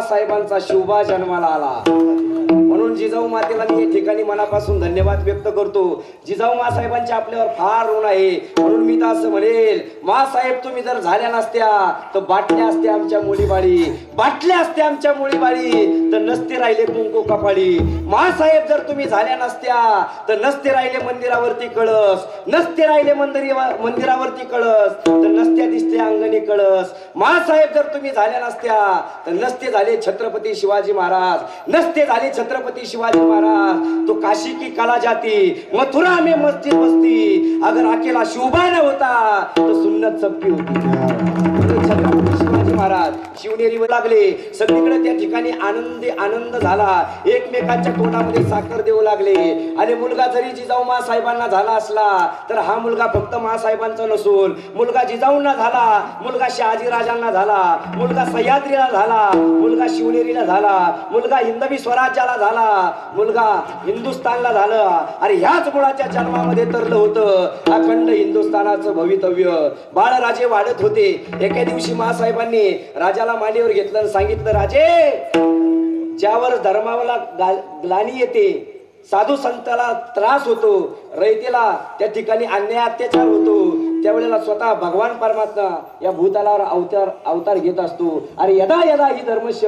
किल्ल्यावर साहेबांचा शिवबा जन्माला आला. म्हणून जिजाऊ मातेला मी या ठिकाणी मनापासून धन्यवाद व्यक्त करतो. जिजाऊ मा साहेबांचे आपल्यावर फार ऋण आहे. म्हणून मी तर असं म्हणेल मा साहेब तुम्ही जर झाल्या नसत्या तर बाटल्या असत्या आमच्या मुलीबाळी. बाटल्या असत्या आमच्या मुलीबाळी तर नसते राहिले कुंकू कपाळी. मा साहेब जर तुम्ही झाल्या नसत्या तर नसते राहिले मंदिरावरती कळस. नसते राहिले मंदिरी मंदिरावरती कळस तर नसत्या दिसते अंगणी कळस. मा साहेब जर तुम्ही झाल्या नसत्या तर नसते झाले छत्रपती शिवाजी महाराज. नसते झाले छत्रपती शिवाजी महाराज तो काशी की कला जाती मथुरा में मस्जिद बसती अगर अकेला शोभा न होता तो सुन्नत सबकी होती. महाराज. शिवनेरीवर लागले. सगळीकडे त्या ठिकाणी आनंदी आनंद झाला. एकमेकांच्या तोंडामध्ये साखर देऊ लागले. आणि मुलगा जरी जिजाऊ महासाहेबांना झाला असला तर हा मुलगा फक्त महासाहेबांचा नसून मुलगा जिजाऊंना झाला मुलगा शहाजीराजांना झाला मुलगा सह्याद्रीला झाला मुलगा शिवनेरीला झाला मुलगा हिंदवी स्वराज्याला झाला मुलगा हिंदुस्थानला झालं. अरे ह्याच मुलाच्या जन्मामध्ये तरलं होतं. अखंड हिंदुस्थानाचं भवितव्य. बाळराजे वाढत होते. एके दिवशी राजाला मांडीवर घेतलं आणि सांगितलं राजे ज्यावर धर्माला ग्लानी येते साधू संताला त्रास होतो रयतेला त्या ठिकाणी अन्याय अत्याचार होतो त्यावेळेला स्वतः भगवान परमात्मा या भूतालावर अवतार अवतार घेत असतो. अरे यदा यदा ही धर्मश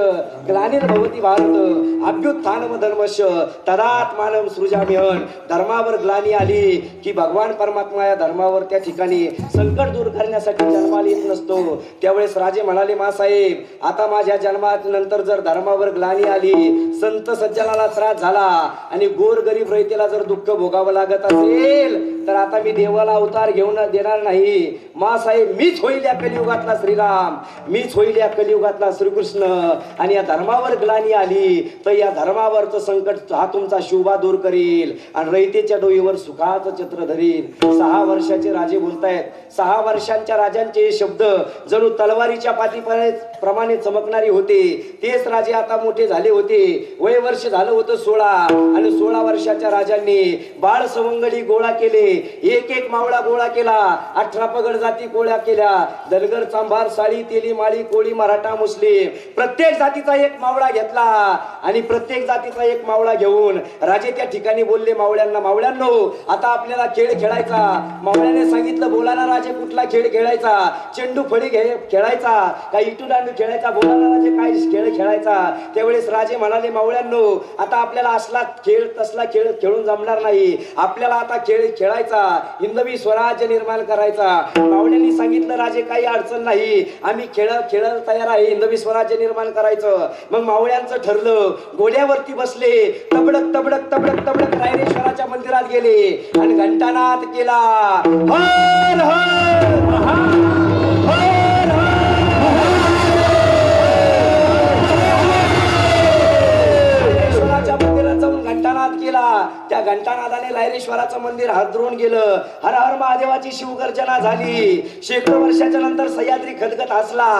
ग्लानिर्भवती भारत अभ्युत्थानम धर्मश तदात्मानम सृजामिहन धर्मावर ग्लानी आली की भगवान परमात्मा या धर्मावर त्या ठिकाणी संकट दूर करण्यासाठी जन्माला येत नसतो. त्यावेळेस राजे म्हणाले मासाहेब आता माझ्या जन्मात नंतर जर धर्मावर ग्लानी आली संत सज्जनाला त्रास झाला आणि गोर गरीब रयतेला जर दुःख भोगावं लागत असेल तर आता मी देवाला अवतार घेऊन देणार नाही. मा साहेब मीच होईल या कलियुगातला श्रीराम मीच होईल या कलियुगातला श्रीकृष्ण. आणि या धर्मावर ग्लानी आली तर या धर्मावरचं संकट हा तुमचा शोभा दूर करील. आणि रयतेच्या डोईवर सुखाचं चित्र धरील. सहा वर्षाचे राजे बोलतायत. सहा वर्षांच्या राजांचे शब्द जणू तलवारीच्या पातीपणे प्रमाणे चमकणारी होते. तेच राजे आता मोठे झाले होते. वय वर्ष झालं होतं सोळा. आणि सोळा वर्षाच्या राजांनी बाळ सवंगडी गोळा केले. एक एक मावळा गोळा केला. अठरा पगड जाती गोळ्या केल्या. दलगर चांभार साळी तेली माळी कोळी मराठा मुस्लिम. प्रत्येक जातीचा एक मावळा घेतला आणि प्रत्येक जातीचा एक मावळा घेऊन राजे त्या ठिकाणी बोलले मावळ्यांना मावळ्यांनो आता आपल्याला खेळ खेळायचा. मावळ्याने सांगितलं बोलाना राजे कुठला खेळ खेळायचा? चेंडू फळी घे खेळायचा. का इटू दांडू खेळायचा बोलाना राजे काय खेळ खेळायचा? त्यावेळेस राजे म्हणाले मावळ्यांनो आता आपल्याला असला खेळ तसला खेळ खेळून जमणार नाही. आपल्याला आता खेळ खेळायचा. हिंदवी स्वराज्य निर्माण करायचा मावळ्यांनी सांगितलं राजे काही अडचण नाही. आम्ही खेळ खेळायला तयार आहे. नवी स्वराज्य निर्माण करायचं. मग मावळ्यांचं ठरलं. घोड्यावरती बसले. तबडक तबडक तबडक तबडक रायरेश्वराच्या मंदिरात गेले. आणि घंटानाद केला. हर हर हर! त्या घंटानादाने लायरेश्वराचं मंदिर हादरून गेलं. हर हर महादेवाची शिवगर्जना झाली. शेकडो वर्षाच्या नंतर सह्याद्री खदखत हसला.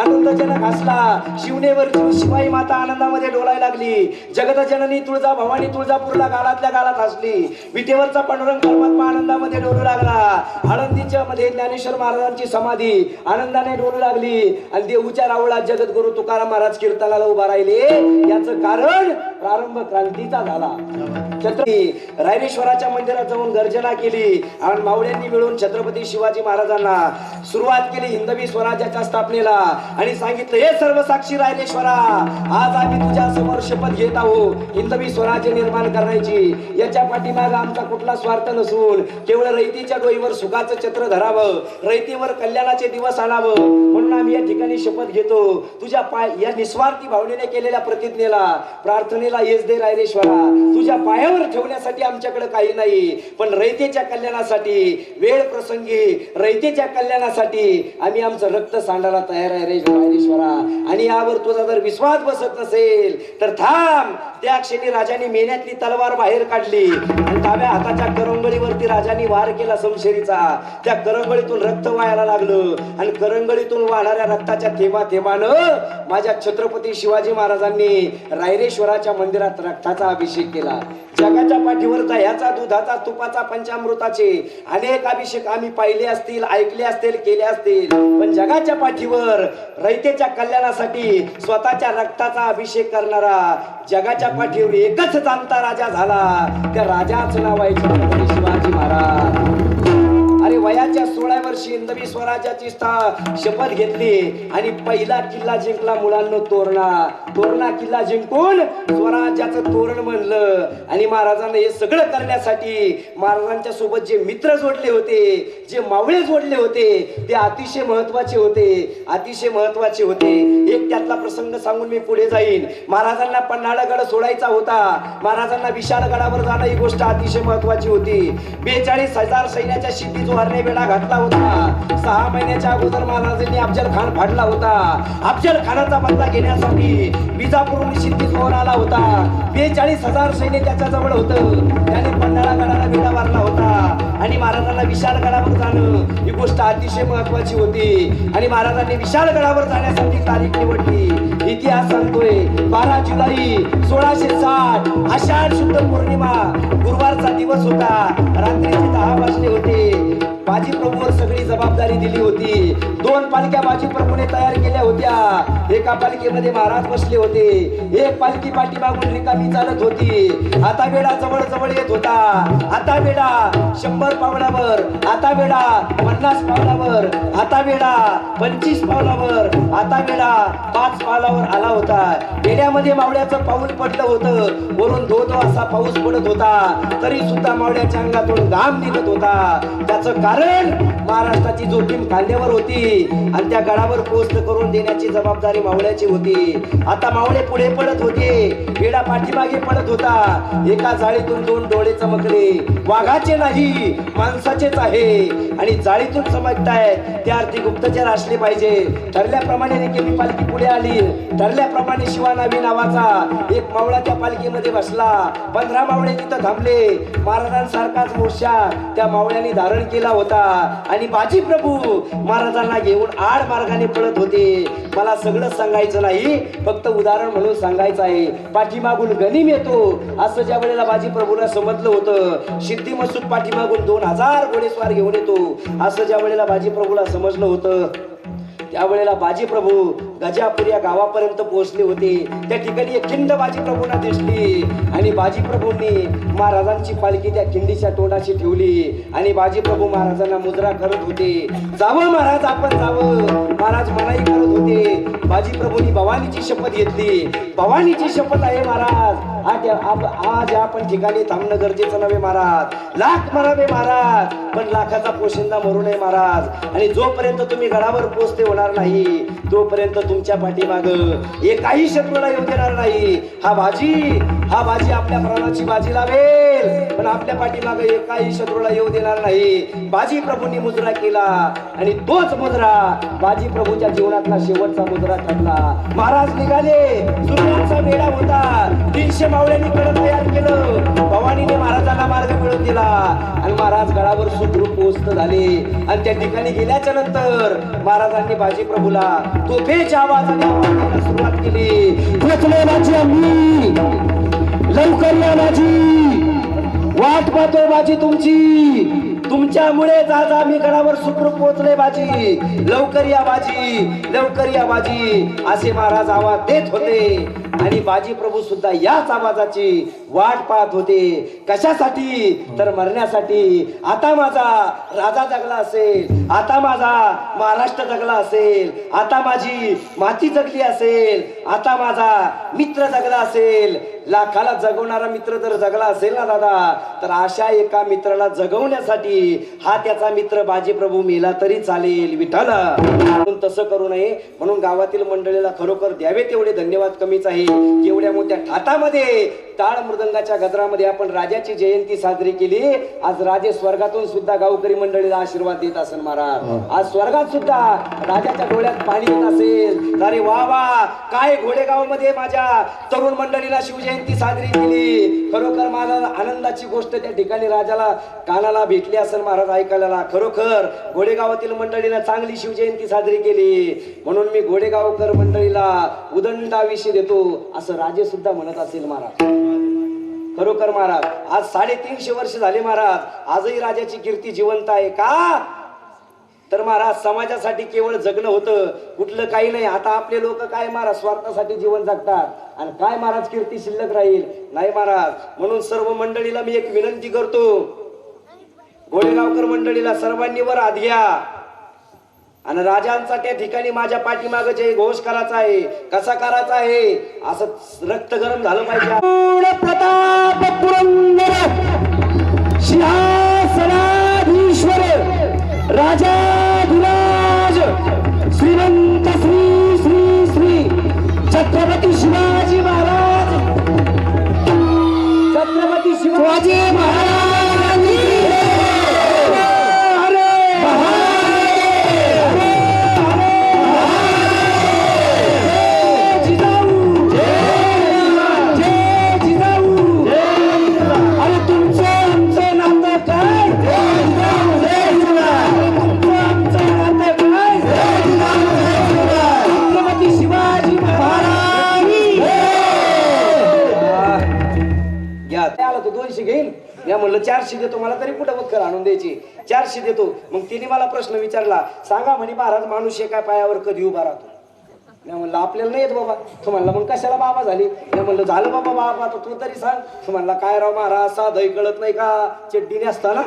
आनंदजनक हसला. शिवनेवर शिवाई माता आनंदामध्ये डोलायला लागली. जगतजननी तुळजा भवानी तुळजापूरला गालातल्या गालात हसली. विटेवरचा पांडुरंग परमात्मा आनंदामध्ये डोलू लागला. आळंदीच्या मध्ये ज्ञानेश्वर महाराजांची समाधी आनंदाने डोलू लागली. आणि देऊच्या रावळात जगद्गुरु तुकाराम महाराज कीर्तनाला उभा राहिले. याचं कारण प्रारंभ क्रांतीचा झाला. छत्रपती रायरेश्वराच्या मंदिरात जाऊन गर्जना केली आणि मावळ्यांनी मिळून छत्रपती शिवाजी महाराजांना सुरुवात केली हिंदवी स्वराज्याच्या स्थापनेला आणि सांगितलं हे सर्व साक्षी रायरेश्वरा आज आम्ही तुझ्या समोर शपथ घेत आहोत हिंदवी स्वराज्य निर्माण करण्याची. याच्या पाठीमाग आमचा कुठला स्वार्थ नसून केवळ रयतीच्या डोईवर सुखाचं छत्र धरावं रयतीवर कल्याणाचे दिवस आणावं. म्हणून आम्ही या ठिकाणी शपथ घेतो. तुझ्या पाय या निस्वार्थी भावनेने केलेल्या प्रतिज्ञेला प्रार्थनेला येस दे रायरेश्वरा. तुझ्या पाया पायावर ठेवण्यासाठी आमच्याकडे काही नाही पण रयतेच्या कल्याणासाठी वेळ प्रसंगी रयतेच्या कल्याणासाठी आम्ही आमचं रक्त सांडायला तयार आहे रे रायरेश्वरा आणि यावर तुझा जर विश्वास बसत नसेल तर थांब. त्या क्षणी राजाने मेण्यातली तलवार बाहेर काढली. आणि डाव्या हाताच्या करंगळीवरती राजाने वार केला समशेरीचा. त्या करंगळीतून रक्त वाहायला लागलं. आणि करंगळीतून वाहणाऱ्या रक्ताच्या थेंबा थेंबानं माझ्या छत्रपती शिवाजी महाराजांनी रायरेश्वराच्या मंदिरात रक्ताचा अभिषेक केला. जगाच्या पाठीवर ह्याचा दुधाचा तुपाचा पंचामृताचे अनेक अभिषेक आम्ही पाहिले असतील ऐकले असतील केले असतील. पण जगाच्या पाठीवर रयतेच्या कल्याणासाठी स्वतःच्या रक्ताचा अभिषेक करणारा जगाच्या पाठीवर एकच जाणता राजा झाला. त्या राजाच नाव आहे छत्रपती शिवाजी महाराज. वयाच्या सोळा वर्षी नवी स्वराज्याची शपथ घेतली आणि पहिला किल्ला जिंकला मुलांना तोरणा. तोरणा किल्ला जिंकून स्वराज्याचं तोरण म्हणलं आणि महाराजांना हे सगळं करण्यासाठी महाराजांच्या सोबत जे मित्र जोडले होते जे मावळे जोडले होते ते अतिशय महत्त्वाचे होते. अतिशय महत्त्वाचे होते. एक त्यातला प्रसंग सांगून मी पुढे जाईन. महाराजांना पन्हाळगड सोडायचा होता. महाराजांना विशाळगडावर जाणं ही गोष्ट अतिशय महत्वाची होती. बेचाळीस हजार सैन्याच्या शिट्टी जो हरणे बेडा घातला होता. सहा महिन्याच्या अगोदर महाराजांनी अफजल खान फाडला होता. अफजल खानाचा बदला घेण्यासाठी विजापूरहून शिट्टी जोर आला होता. बेचाळीस हजार सैन्य त्याच्याजवळ होतं. त्याने पन्हाळा गडाला बेडा मारला होता. आणि महाराजांना विशाळगडावर जाणं ही गोष्ट अतिशय महत्वाची होती. आणि महाराजांनी विशाळगडावर जाण्यासाठी तारीख निवडली. इतिहास सांगतोय बारा जुलै सोळाशे साठ आषाढ शुद्ध पौर्णिमा. गुरुवारचा दिवस होता. रात्रीचे दहा वाजले होते. बाजी प्रभूवर सगळी जबाबदारी दिली होती. दोन पालख्या बाजी प्रभूने तयार केल्या होत्या. एका पालखीमध्ये महाराज बसले होते. एक पालखी पाठीमागून रिकामी चालत होती. आता वेळा जवळ जवळ येत होता. आता वेळा शंभर पावलावर आता वेळा पन्नास पावलावर आता वेळा पंचवीस पावलावर आता वेळा पाच पावलावर आला होता. वेड्यामध्ये मावळ्याचं पाऊल पडलं होतं. वरून धो धो असा पाऊस पडत होता. तरी सुद्धा मावळ्याच्या अंगातून घाम निघत होता. त्याचं कारण महाराष्ट्राची जोखीम खांद्यावर होती. आणि त्या गडावर पोस्ट करून देण्याची जबाबदारी मावळ्याची होती. आता मावळे पुढे पडत होते. वेडा पाठीमागे पडत होता. एका जाळीतून दोन डोळे चमकले. वाघाचे नाही माणसाचेच आहे. आणि जाळीतून समजताय त्या अर्थी गुप्तचर असले पाहिजे. ठरल्याप्रमाणे रिकेमी पालखी पुढे आली. ठरल्याप्रमाणे शिवानावी नावाचा एक मावळा त्या पालखीमध्ये बसला. पंधरा मावळे तिथं थांबले. महाराजांसारखाच मोर्चा त्या मावळ्यांनी धारण केला होता. आणि बाजी प्रभू महाराजांना घेऊन आड मार्गाने पळत होते. मला सगळं सांगायचं नाही. फक्त उदाहरण म्हणून सांगायचं आहे. पाठीमागून गनिम येतो. असं ज्या वेळेला बाजी प्रभूला समजलं होतं सिद्धी मसूद पाठीमागून दोन हजार घोडेस्वार घेऊन येतो. असं ज्या वेळेला बाजीप्रभूला समजलं होतं त्यावेळेला बाजीप्रभू गजापूर या गावापर्यंत पोहोचले होते. त्या ठिकाणी एक खिंड बाजीप्रभूंना दिसली आणि बाजीप्रभूंनी महाराजांची पालखी त्या खिंडीच्या तोंडाशी ठेवली आणि बाजीप्रभू महाराजांना मुद्रा करत होते. जावं महाराज आपण जावं. महाराज मनाई करत होते. बाजीप्रभूंनी भवानीची शपथ घेतली. भवानीची शपथ आहे महाराज. आज आज आपण ठिकाणी थांबणं गरजेचं नव्हे महाराज. लाख मरावे महाराज पण लाखाचा पोशिंदा मरू नये महाराज. आणि जोपर्यंत तुम्ही गडावर पोचते होणार नाही तोपर्यंत तुमच्या पाठीमाग एकाही शत्रूला येऊ देणार नाही. हा भाजी हा भाजी आपल्या प्राणाची बाजी लावेल पण आपल्या पाठीमाग एकाही शत्रूला येऊ देणार नाही. बाजी प्रभूंनी मुजरा केला आणि तोच मुजरा बाजी प्रभूच्या जीवनातला शेवटचा मुजरा ठरला. महाराज निघाले सुरुवातचा मेळा होता. तीनशे मावळ्यांनी कडं तयार केलं. भवानीने महाराजांना मार्ग मिळवून दिला. आणि महाराज गडावर सुखरूप पोहोचत झाले. आणि त्या ठिकाणी गेल्याच्यानंतर महाराजांनी बाजी प्रभूला तोफेच्या आवाजाने आवाज सुरुवात केली. पोचले माझी आम्ही. लवकर या माझी. वाट पाहतो माझी तुमची. तुमच्यामुळे आज आम्ही गडावर सुखरूप पोहोचले बाजी लवकर या बाजी लवकर या बाजी असे महाराज आवाज देत होते. आणि बाजी प्रभू सुद्धा याच आवाजाची वाट पाहत होते. कशासाठी? तर मरण्यासाठी. आता माझा राजा जगला असेल. आता माझा महाराष्ट्र जगला असेल. आता माझी माती जगली असेल. आता माझा मित्र जगला असेल. लाखाला जगवणारा मित्र जर जगला असेल ना दादा तर अशा एका मित्राला जगवण्यासाठी हा त्याचा मित्र बाजीप्रभू मेला तरी चालेल. विठाल म्हणून तसं करू नये. म्हणून गावातील मंडळीला खरोखर द्यावे तेवढे धन्यवाद कमीच आहे. एवढ्या मोठ्या थातामध्ये टाळ मृदंगाच्या गजरामध्ये आपण राजाची जयंती साजरी केली. आज राजे स्वर्गातून सुद्धा गावकरी मंडळीला आशीर्वाद देत असेल महाराज. आज स्वर्गात सुद्धा राजाच्या डोळ्यात पाणी येत असेल. अरे वा वा. काय घोडेगावमध्ये माझ्या तरुण मंडळीला शिवजयंती साजरी केली. खरोखर माझा आनंदाची गोष्ट त्या ठिकाणी राजाला कानाला भेटली असेल महाराज ऐकायला. खरोखर घोडेगावातील मंडळीनं चांगली शिवजयंती साजरी केली. म्हणून मी घोडेगावकर मंडळीला उदंडाविषयी देतो असं राजे सुद्धा म्हणत असेल महाराज. खरोखर महाराज आज साडेतीनशे वर्ष झाले महाराज आजही राजाची कीर्ती जिवंत आहे का? तर महाराज समाजासाठी केवळ जगणं होतं कुठलं काही नाही. आता आपले लोक काय महाराज स्वार्थासाठी जीवन जगतात? आणि काय महाराज कीर्ती शिल्लक राहील? नाही महाराज म्हणून सर्व मंडळीला मी एक विनंती करतो. गोळेगावकर मंडळीला सर्वांनी वर हात घ्या. आणि राजांचा त्या ठिकाणी माझ्या पाठीमाग जे घोष करायचा आहे कसा करायचा आहे असं रक्त गरम झालं पाहिजे. प्रताप पुरंदर सिंहासनाधीश्वर राजा या म्हणलं चारशे देतो मला तरी कुठं वक्कर आणून द्यायची? चारशे देतो मग तिने मला प्रश्न विचारला सांगा म्हणे महाराज माणूस एका पायावर कधी उभा राहतो? मी म्हणलं आपल्याला नाही येत बाबा. तू म्हणला मग कशाला बाबा झाली? मी म्हणलं झालं बाबा बाबा तर तू तरी सांग. तू म्हणला काय राव महाराज साधही कळत नाही का? चड्डीने असताना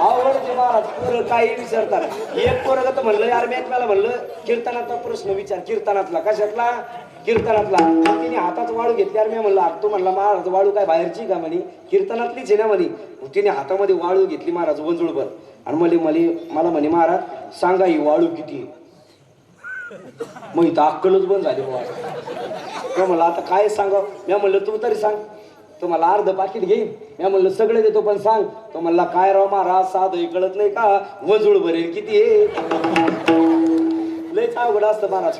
आवडते महाराज पोरं काही विचारतात एक पोरग तर म्हणलं यार मॅच मला म्हणलं कीर्तनाचा प्रश्न विचार कीर्तनातला. कशातला? कीर्तनातला. मग तिने हातात वाळू घेतली मी म्हणलं तो तू म्हणला महाराज वाळू काय बाहेरची का म्हणे? कीर्तनातलीच आहे ना म्हणे. तिने हातामध्ये वाळू घेतली महाराज वंजुळभर. आणि मले मले मला म्हणे महाराज सांगा ही वाळू किती मग इथं अक्कलच बंद झाली बाबा म्हणलं आता काय सांगा? मी म्हणलं तू तरी सांग. तो मला अर्ध पाकिट घेईन. मी म्हणलं सगळे देतो पण सांग. तो म्हणला काय राव महाराज साधं कळत नाही का? वजूळ भरेल किती आहे? लयच अवघड असतं महाराज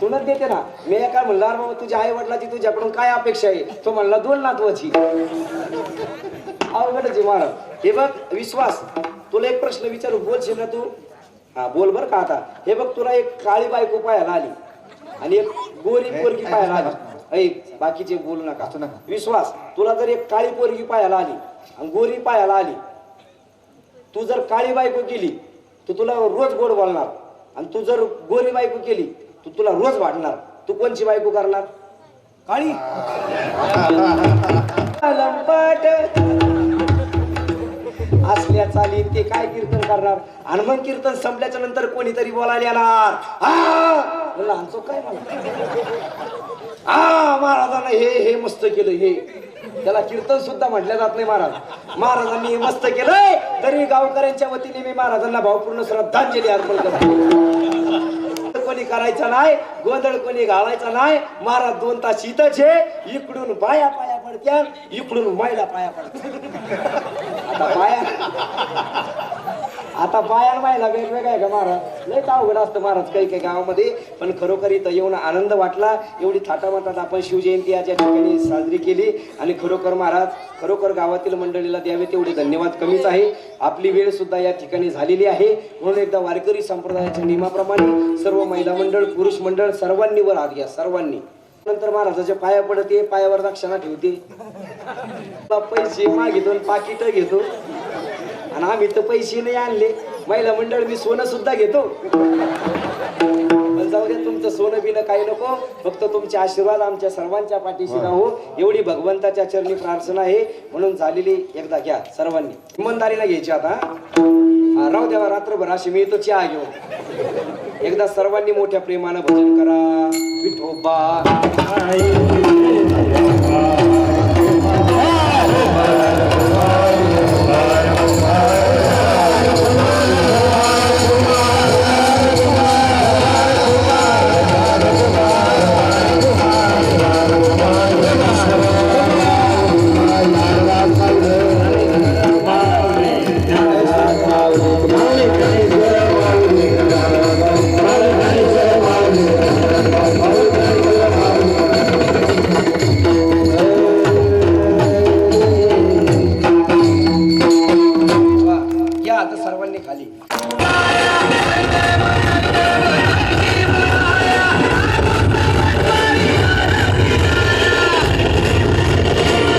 सुनत देते ना मी काय म्हणलं अरे बाबा तुझ्या आई वडिलाची तुझ्याकडून काय अपेक्षा आहे? तो म्हणला दोन नातवाची. अवघडच आहे महाराज हे बघ विश्वास. तुला एक प्रश्न विचारू बोलशील ना तू? हा बोल बर का आता. हे बघ तुला एक काळी बायको पाहायला आली. आणि एक गोरी पोरगी पाहायला आली. ऐ बाकीचे बोलू नका. विश्वास. तुला जर एक काळी पोरगी पाहायला आली आणि गोरी पाहायला आली तू जर काळी बायको केली तर तुला रोज गोड बोलणार. आणि तू जर गोरी बायको केली तर तुला रोज वाढणार तू कोणची बायको करणार? काळी. लंपट. असल्या चाली ते काय कीर्तन करणार? आणि मग कीर्तन संपल्याच्या नंतर कोणीतरी बोलायला येणार? हा! आमचं काय म्हणा हा महाराजांना हे हे मस्त केलं हे. त्याला कीर्तन सुद्धा म्हटलं जात नाही महाराज. महाराजांनी मस्त केलंय तरी गावकऱ्यांच्या वतीने मी महाराजांना भावपूर्ण श्रद्धांजली अर्पण करतो. कोणी करायचा नाही गोंधळ कोणी घालायचा नाही. महाराज दोन तास इथंच आहे. इकडून बाया पाया पडत्या इकडून मायला पाया पडत्या. आता आता बाया आणि महिला आहे का महाराज? लय अवघड असतं महाराज काही काही गावामध्ये. पण खरोखर इथं येऊन आनंद वाटला. एवढी थाटामाटात आपण शिवजयंती आज या ठिकाणी साजरी केली. आणि खरोखर महाराज खरोखर गावातील मंडळीला द्यावे तेवढे धन्यवाद कमीच आहे. आपली वेळ सुद्धा या ठिकाणी झालेली आहे. म्हणून एकदा वारकरी संप्रदायाच्या नियमाप्रमाणे सर्व महिला मंडळ पुरुष मंडळ सर्वांनी वर हात घ्या सर्वांनी. नंतर महाराजाच्या पाया पडते पायावर दक्षिणा ठेवते. पैसे मागितो पाकिट घेतो. आणि आम्ही तर पैसे नाही आणले. महिला मंडळ मी सोनं सुद्धा घेतो. पण जाऊ द्या तुमचं सोनं बिनं काही नको. फक्त तुमचे आशीर्वाद आमच्या सर्वांच्या पाठीशी राहू. एवढी भगवंताच्या चरणी प्रार्थना आहे. म्हणून झालेली एकदा घ्या सर्वांनी. इमानदारीला घ्यायची आता हा, राहू द्यावा रात्रभर अशी मी तो चहा घेऊन. एकदा सर्वांनी मोठ्या प्रेमानं भजन करा. विठोबा.